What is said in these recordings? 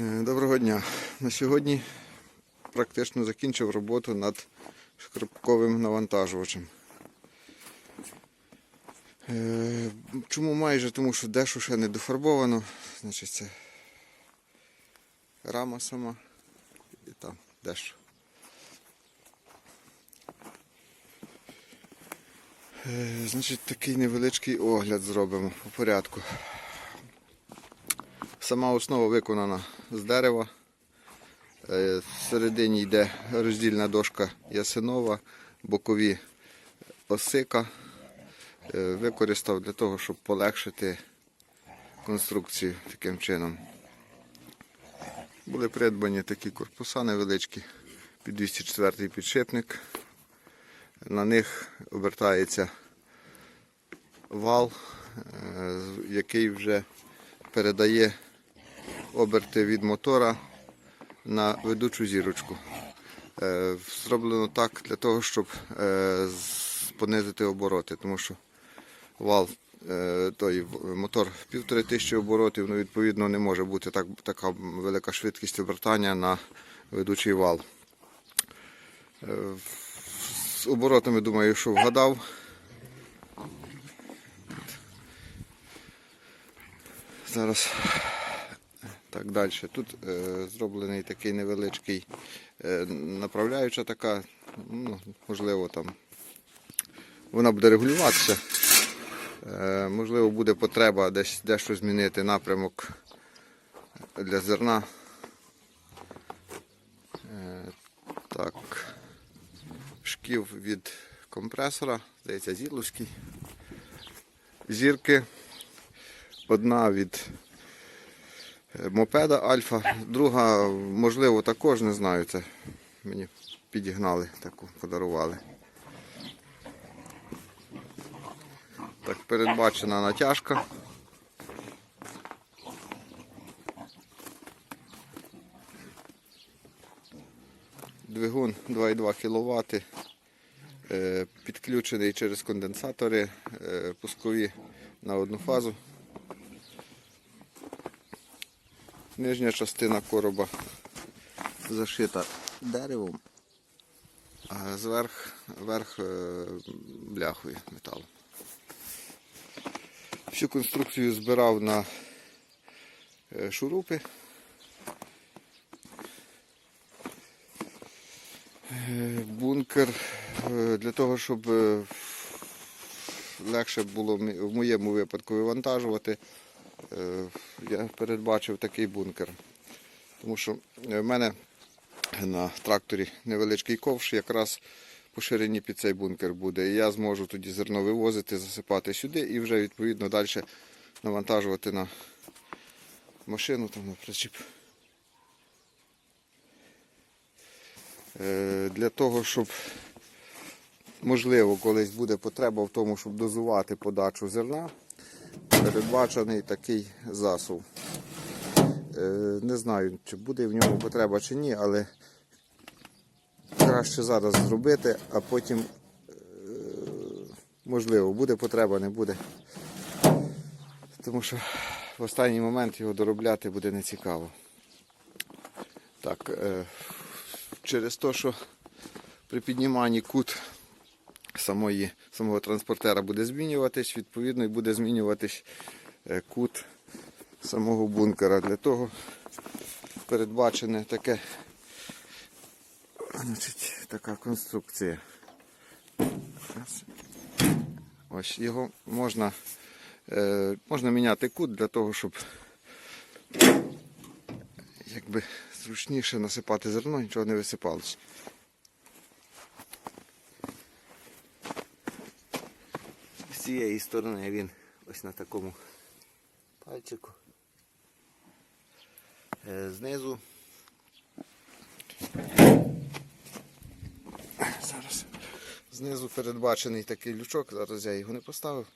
Е, Доброго дня. На сьогодні практично закінчив роботу над шкарпковим навантажувачем. Е, Чому майже? Тому що дещо ще не дофарбовано. Значить, це рама сама і там дещо. Е, Значить, такий невеличкий огляд зробимо по порядку. Сама основа виконана з дерева. Е, Всередині йде роздільна дошка ясенова, бокові осика. Е, Використав для того, щоб полегшити конструкцію таким чином. Були придбані такі корпуса невеличкі під 204 підшипник. На них обертається вал, е, який вже передає оберти від мотора на ведучу зірочку. Е, Зроблено так для того, щоб е, понизити обороти, тому що вал, е, той мотор півтори тисячі оборотів, ну, відповідно, не може бути так, така велика швидкість обертання на ведучий вал. З оборотами, думаю, що вгадав. Зараз так далі. Тут е, зроблений такий невеличкий е, направляюча така, ну, можливо, там вона буде регулюватися. Е, можливо, буде потреба десь дещо змінити напрямок для зерна. Е, так. Шків від компресора, здається, зіловський. Зірки. Одна від мопеда Альфа, друга, можливо, також не знаю. Це мені підігнали, таку подарували. Так, передбачена натяжка. Двигун 2,2 кВт. е, Підключений через конденсатори е, пускові на одну фазу. Нижня частина короба зашита деревом, а зверх верх е, бляхою металу. Всю конструкцію збирав на е, шурупи. Е, Бункер для того, щоб легше було в моєму випадку вивантажувати. Е, я передбачив такий бункер. Тому що в мене на тракторі невеличкий ковш, якраз по ширині під цей бункер буде. І я зможу тоді зерно вивозити, засипати сюди і вже відповідно далі навантажувати на машину, там, на причіп. Е, Для того, щоб можливо колись буде потреба в тому, щоб дозувати подачу зерна, передбачений такий засув. Е, Не знаю, чи буде в ньому потреба чи ні, але краще зараз зробити, а потім, е, можливо, буде потреба, не буде. Тому що в останній момент його доробляти буде нецікаво. Так, е, через те, що при підніманні кут самої, самого транспортера буде змінюватись, відповідно і буде змінюватись е, кут самого бункера. Для того передбачене таке, значить, така конструкція. Ось його можна, е, можна міняти кут для того, щоб якби зручніше насипати зерно, нічого не висипалось. Цієї сторони він ось на такому пальчику. Е, Знизу. Зараз. Знизу передбачений такий лючок, зараз я його не поставив.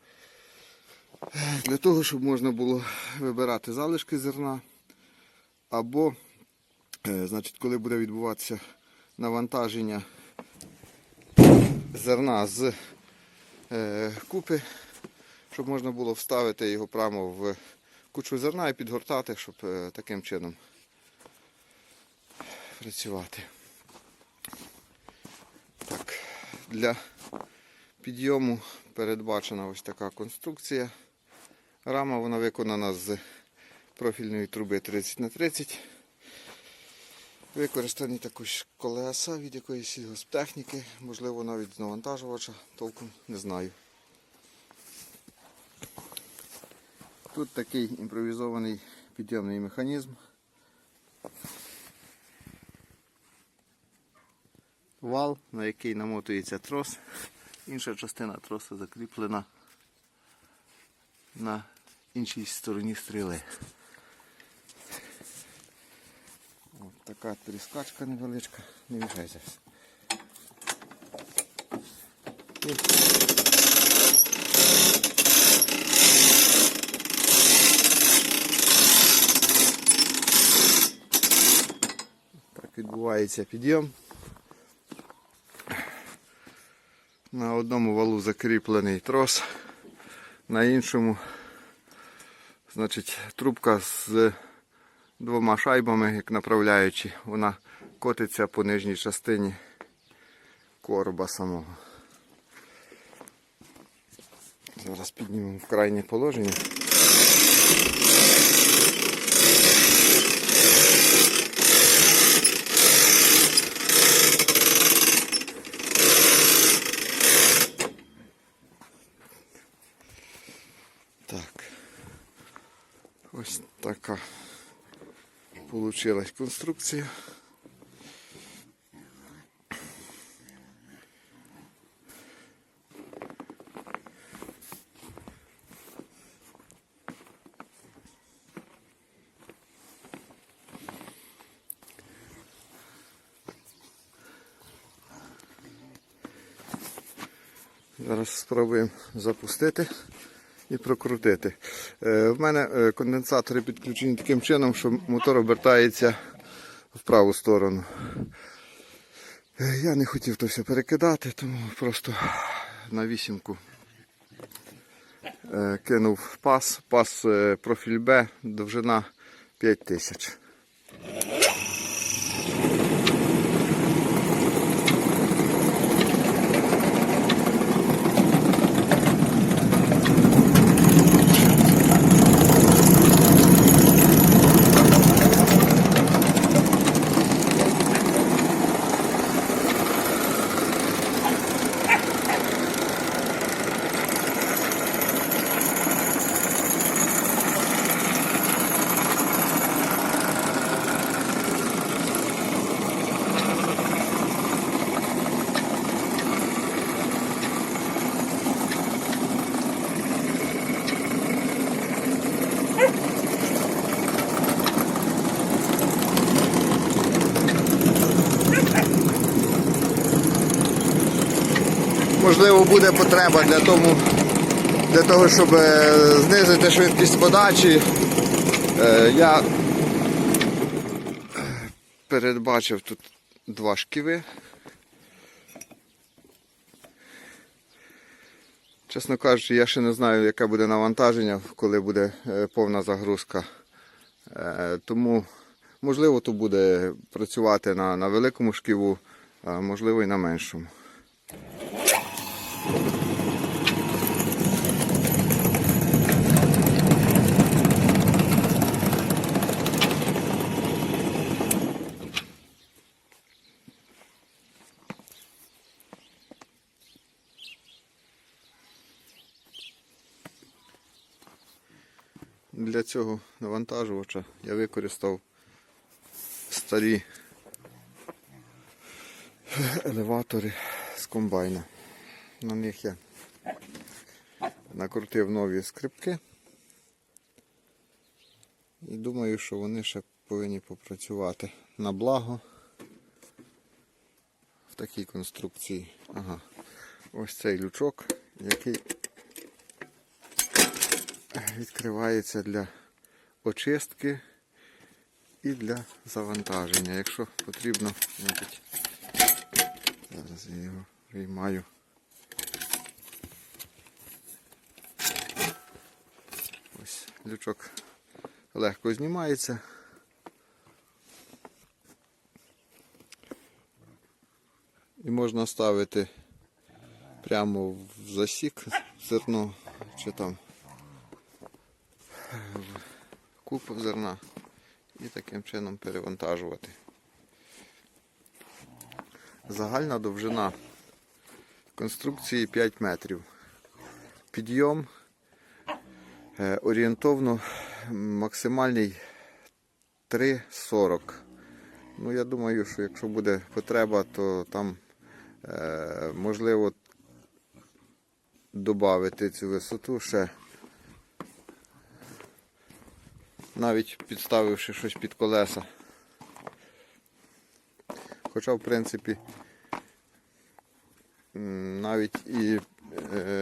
Для того, щоб можна було вибирати залишки зерна. Або, е, значить, коли буде відбуватися навантаження зерна з купи, щоб можна було вставити його прямо в кучу зерна і підгортати, щоб е, таким чином працювати. Так, для підйому передбачена ось така конструкція. Рама вона виконана з профільної труби 30 на 30 Використані також колеса від якоїсь сільгосптехніки, можливо навіть з навантажувача, толком не знаю. Тут такий імпровізований підйомний механізм. Вал, на який намотується трос. Інша частина троса закріплена на іншій стороні стріли. Така тріскачка невеличка, не мішайся. Так відбувається підйом. На одному валу закріплений трос, на іншому значить, трубка з двома шайбами, як направляючи, вона котиться по нижній частині короба самого. Зараз піднімемо в крайнє положення. Так. Ось така получилась конструкція. Зараз спробуємо запустити і прокрутити. Е, В мене е, конденсатори підключені таким чином, що мотор обертається в праву сторону. Е, Я не хотів то все перекидати, тому просто на вісімку кинув пас, пас профіль Б, довжина 5000. Можливо, буде потреба для, тому, для того, щоб е, знизити швидкість подачі. Е, Я передбачив тут два шківи. Чесно кажучи, я ще не знаю, яке буде навантаження, коли буде е, повна загрузка. Тому, можливо, то буде працювати на, на великому шківу, а можливо і на меншому. Для цього навантажувача я використав старі елеватори з комбайна. На них я накрутив нові скрипки. І думаю, що вони ще повинні попрацювати на благо в такій конструкції. Ага. Ось цей лючок, який відкривається для очистки і для завантаження. Якщо потрібно, значить, зараз я його виймаю. Ось лючок легко знімається. І можна ставити прямо в засік зерно чи там в куб зерна і таким чином перевантажувати. Загальна довжина конструкції 5 метрів. Підйом орієнтовно максимальний 3,40. Ну, я думаю, що якщо буде потреба, то там е, можливо додати цю висоту ще. Навіть підставивши щось під колеса. Хоча, в принципі, навіть і е,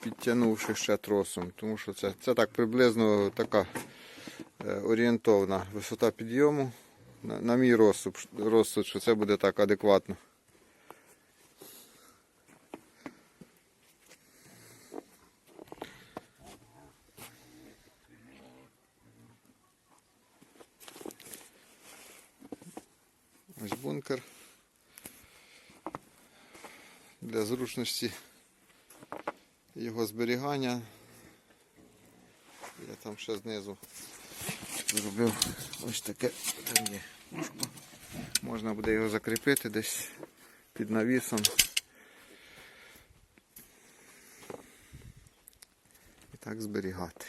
підтягнувши ще тросом, тому що це, це так приблизно така е, орієнтовна висота підйому. На, на мій розсуд, розсуд, що це буде так адекватно. Ось бункер. Для зручності його зберігання. Я там ще знизу зробив ось таке. Там є ушко. Можна буде його закріпити десь під навісом. І так зберігати.